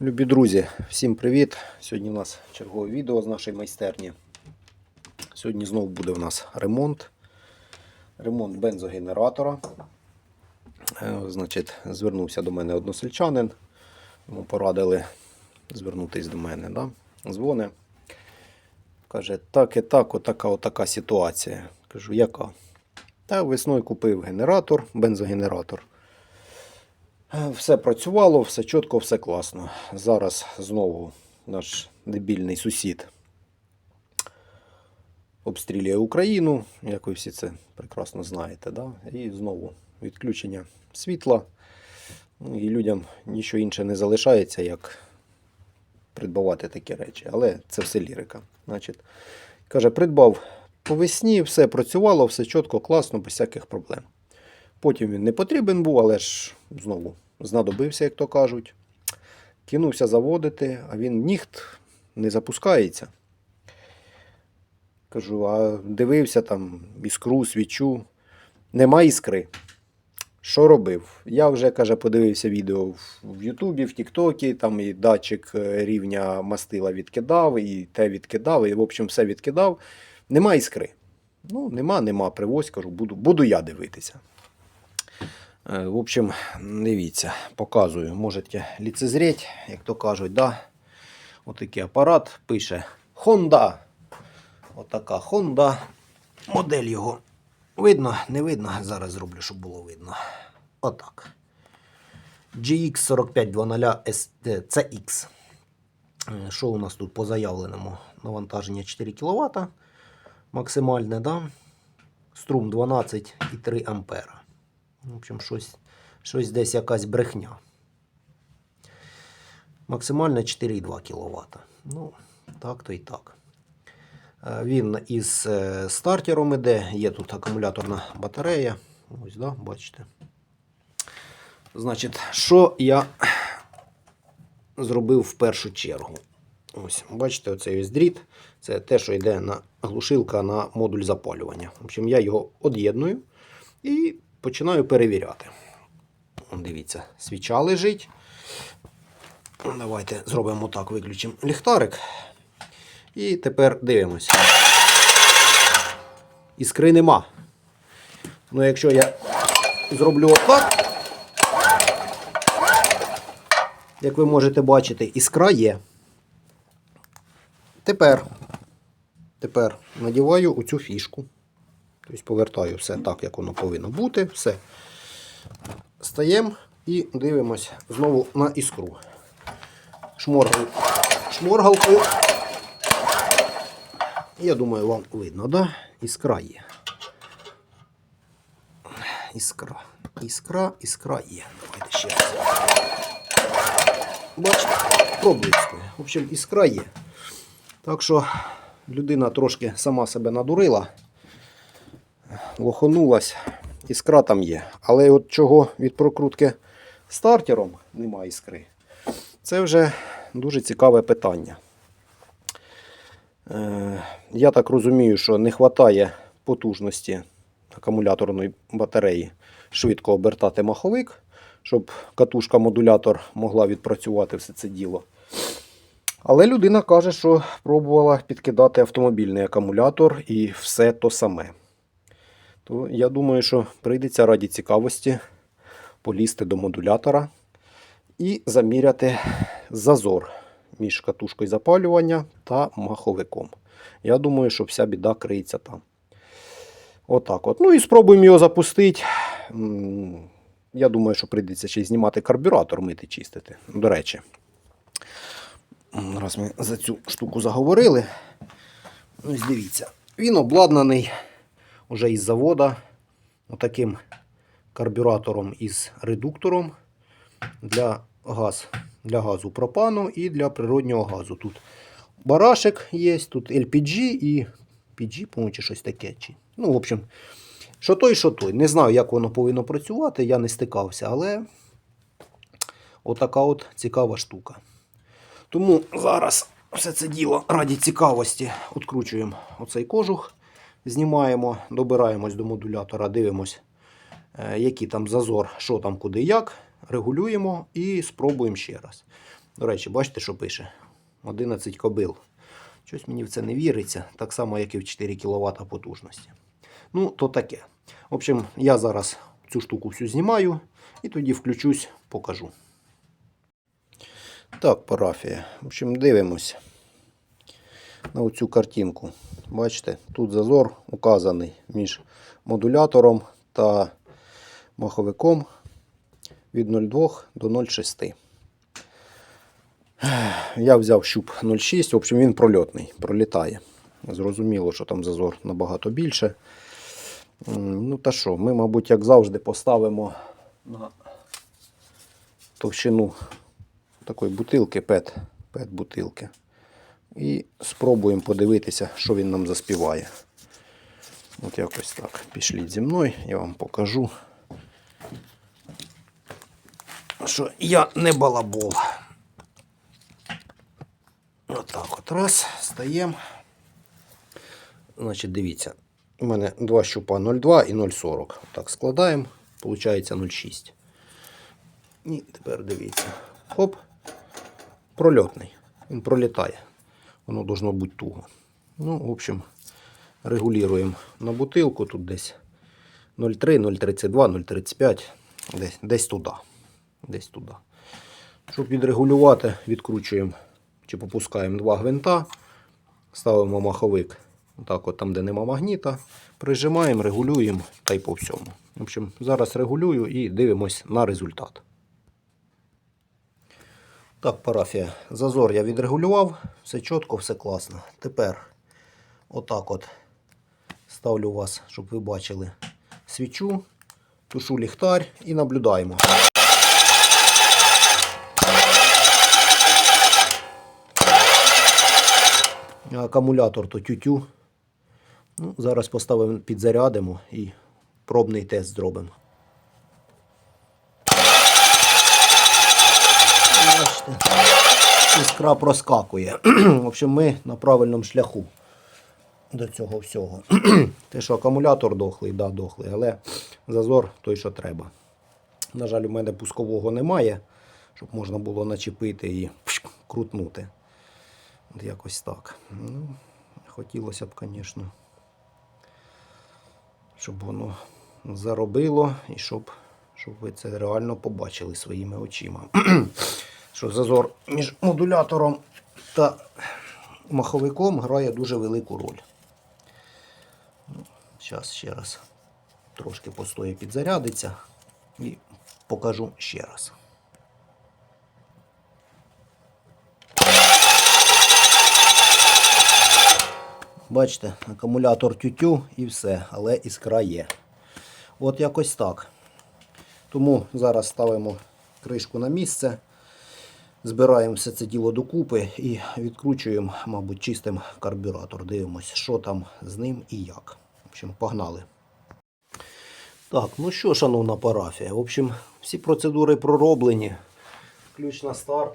Любі друзі, всім привіт! Сьогодні у нас чергове відео з нашої майстерні. Сьогодні знову буде у нас ремонт. Ремонт бензогенератора. Е, Значить, звернувся до мене односельчанин. Йому порадили звернутися до мене. Да? Дзвони. Каже, так і так, отака, отака ситуація. Кажу, яка? Та весною купив генератор, бензогенератор. Все працювало, все чітко, все класно. Зараз знову наш дебільний сусід обстрілює Україну, як ви всі це прекрасно знаєте. Да? І знову відключення світла. Ну, І людям нічого інше не залишається, як придбавати такі речі. Але це все лірика. Значить, каже, придбав по весні, все працювало, все чітко, класно, без всяких проблем. Потім він не потрібен був, але ж знову знадобився, як то кажуть. Кинувся заводити, а він ніхт не запускається. Кажу, а дивився там іскру, свічу. Нема іскри. Що робив? Я вже, каже, подивився відео в- Ютубі, в Тіктокі, там і датчик е, рівня мастила відкидав, і те відкидав, і в общем все відкидав. Нема іскри. Ну, нема, нема, привозь, кажу, буду, буду я дивитися. Е, В общем, дивіться, показую. Можете ліцезріть, як то кажуть, да? Отакий апарат пише Honda. Отака Honda. Модель його. Видно, не видно. Зараз зроблю, щоб було видно. Отак. GX4520 CX. Е, Що у нас тут по заявленому? Навантаження 4 кВт. Максимальне, да? Струм 12,3 ампера. В общем, щось, щось десь якась брехня. Максимально 4,2 кВт. Ну, так то і так. Е, Він із е, стартером іде, є тут акумуляторна батарея. Ось, да, бачите. Значить, що я зробив в першу чергу? Ось, бачите, оцей ось дріт. Це те, що йде на глушилка на модуль запалювання. В общем, я його од'єдную і починаю перевіряти. Дивіться, свіча лежить. Давайте зробимо так, виключимо ліхтарик. І тепер дивимося. Іскри нема. Ну, якщо я зроблю отак, як ви можете бачити, іскра є. Тепер, тепер надіваю оцю фішку. Тобто повертаю все так, як воно повинно бути. Все. Стаємо і дивимось знову на іскру. Шморгал, шморгалкою. Я думаю, вам видно, да? Іскра є. Іскра. Іскра, іскра є. Давайте ще раз. Бачите, проблискує. В общем, іскра є. Так що людина трошки сама себе надурила, лоханулась, іскра там є. Але от чого від прокрутки стартером немає іскри, це вже дуже цікаве питання. Е, Я так розумію, що не вистачає потужності акумуляторної батареї швидко обертати маховик, щоб катушка-модулятор могла відпрацювати все це діло. Але людина каже, що пробувала підкидати автомобільний акумулятор і все то саме. То я думаю, що прийдеться раді цікавості полізти до модулятора і заміряти зазор між катушкою запалювання та маховиком. Я думаю, що вся біда криється там. Отак от. Ну і спробуємо його запустити. Я думаю, що прийдеться ще й знімати карбюратор, мити, чистити. До речі. Раз ми за цю штуку заговорили. Ось дивіться, він обладнаний уже із завода отаким карбюратором із редуктором для, газ, для газу пропану і для природнього газу. Тут барашек є, тут LPG і PG, по-моєму, чи щось таке. Чи... Ну, в общем, що той, що той. Не знаю, як воно повинно працювати, я не стикався, але отака от цікава штука. Тому зараз все це діло раді цікавості відкручуємо оцей кожух, знімаємо, добираємось до модулятора, дивимось, е, який там зазор, що там, куди, як, регулюємо і спробуємо ще раз. До речі, бачите, що пише? 11 кобил. Щось мені в це не віриться, так само, як і в 4 кВт потужності. Ну, то таке. В общем, я зараз цю штуку всю знімаю і тоді включусь, покажу. Так, парафія. В общем, дивимося на оцю картинку. Бачите, тут зазор указаний між модулятором та маховиком від 0,2 до 0,6. Я взяв щуп 0,6, в общем, він прольотний, пролітає. Зрозуміло, що там зазор набагато більше. Ну та що, ми, мабуть, як завжди, поставимо на товщину такої бутилки, пет, пет бутилки. І спробуємо подивитися, що він нам заспіває. От якось так. Пішліть зі мною, я вам покажу. Що я не балабол. Отак от, раз, стаємо. Значить, дивіться, у мене два щупа 0,2 і 0,40. Так, складаємо, виходить 0,6. І тепер дивіться. Хоп, прольотний. Він пролітає. Воно должно бути туго. Ну, в общем, регулюємо на бутилку. Тут десь 0,3, 0,32, 0,35. Десь, десь туди. Десь туди. Щоб відрегулювати, відкручуємо чи попускаємо два гвинта. Ставимо маховик. Так, от там, де нема магніта. Прижимаємо, регулюємо та й по всьому. В общем, зараз регулюю і дивимось на результат. Так, парафія, зазор я відрегулював, все чітко, все класно. Тепер отак от ставлю вас, щоб ви бачили свічу, тушу ліхтар і наблюдаємо. Акумулятор то тютю. Ну, зараз поставимо, підзарядимо і пробний тест зробимо. Іскра проскакує. В общем, ми на правильному шляху до цього всього. Те, що акумулятор дохлий, да, дохлий, але зазор той, що треба. На жаль, у мене пускового немає, щоб можна було начепити і крутнути. От якось так. Ну, хотілося б, звісно, щоб воно заробило і щоб, щоб ви це реально побачили своїми очима. Що зазор між модулятором та маховиком грає дуже велику роль. Зараз ще раз трошки постоє підзарядиться і покажу ще раз. Бачите, акумулятор тютю і все, але іскра є. От якось так. Тому зараз ставимо кришку на місце, збираємо все це діло докупи і відкручуємо, мабуть, чистим карбюратор. Дивимось, що там з ним і як. В общем, погнали. Так, ну що, шановна парафія, в общем, всі процедури пророблені. Ключ на старт.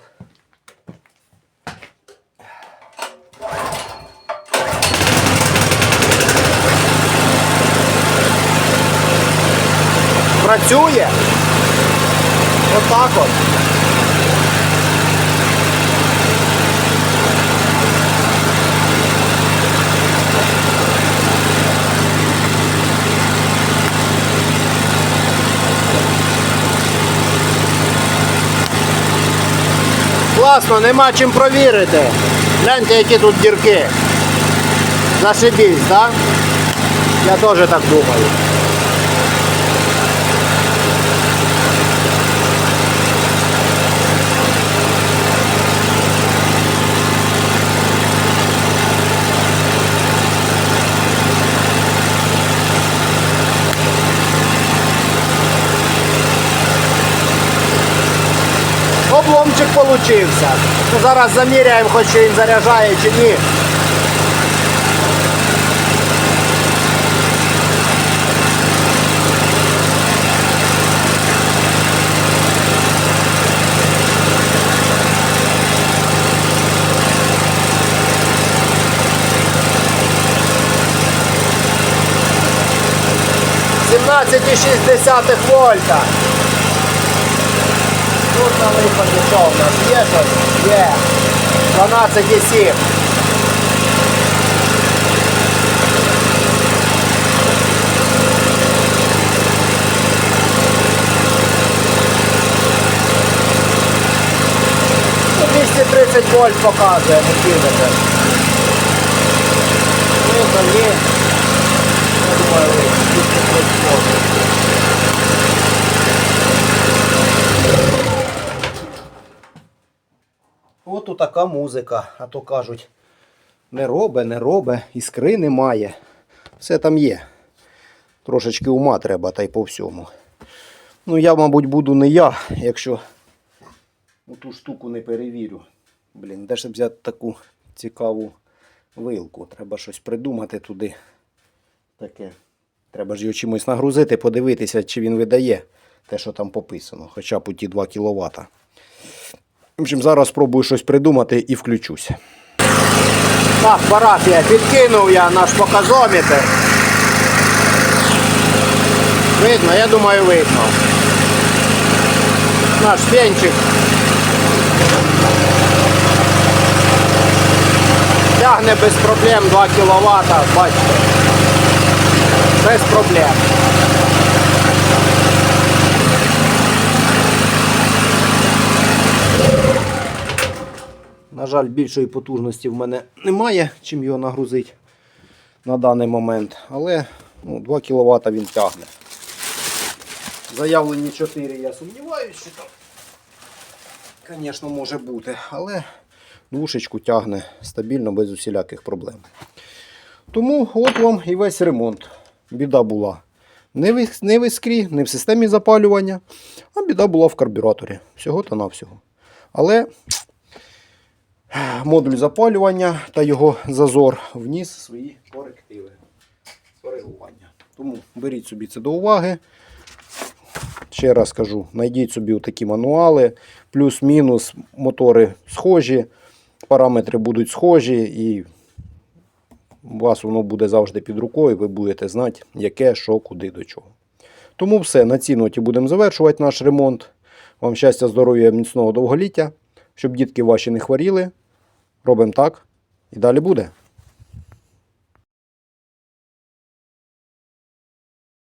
Працює. Отак от. Класно, нема чим провірити. Гляньте, які тут дірки. Зашибісь, так? Я теж так думаю. Обломчик получився. Ну, зараз заміряємо, хоч він заряджає чи ні. Сімнадцять вольта. Тут на виході що у нас є щось? Є. 12,7. Ну, 230 вольт показує, не кинете. Видно, ні. Я думаю, ви 230 вольт. От така музика, а то кажуть, не робе, не робе, іскри немає. Все там є. Трошечки ума треба, та й по всьому. Ну, я, мабуть, буду не я, якщо ту штуку не перевірю. Блін, де ж взяти таку цікаву вилку? Треба щось придумати туди. Таке. Треба ж його чимось нагрузити, подивитися, чи він видає те, що там пописано, хоча б у ті 2 кВт. В общем, зараз спробую щось придумати і включусь. Так, парафія, підкинув я наш показометр. Видно, я думаю, видно. Наш пенчик. Тягне без проблем 2 кВт, бачите. Без проблем. На жаль, більшої потужності в мене немає, чим його нагрузити на даний момент. Але ну, 2 кВт він тягне. Заявлені 4 я сумніваюся, що там, звісно, може бути. Але двушечку тягне стабільно, без усіляких проблем. Тому от вам і весь ремонт. Біда була. Не в, іскрі, не в системі запалювання, а біда була в карбюраторі. Всього та навсього. Але модуль запалювання та його зазор вніс свої корективи коригування. Тому беріть собі це до уваги. Ще раз кажу, знайдіть собі такі мануали, плюс-мінус мотори схожі, параметри будуть схожі, і у вас воно буде завжди під рукою, ви будете знати, яке, що, куди, до чого. Тому все, на цій ноті будемо завершувати наш ремонт. Вам щастя, здоров'я, міцного довголіття, щоб дітки ваші не хворіли. Робимо так і далі буде.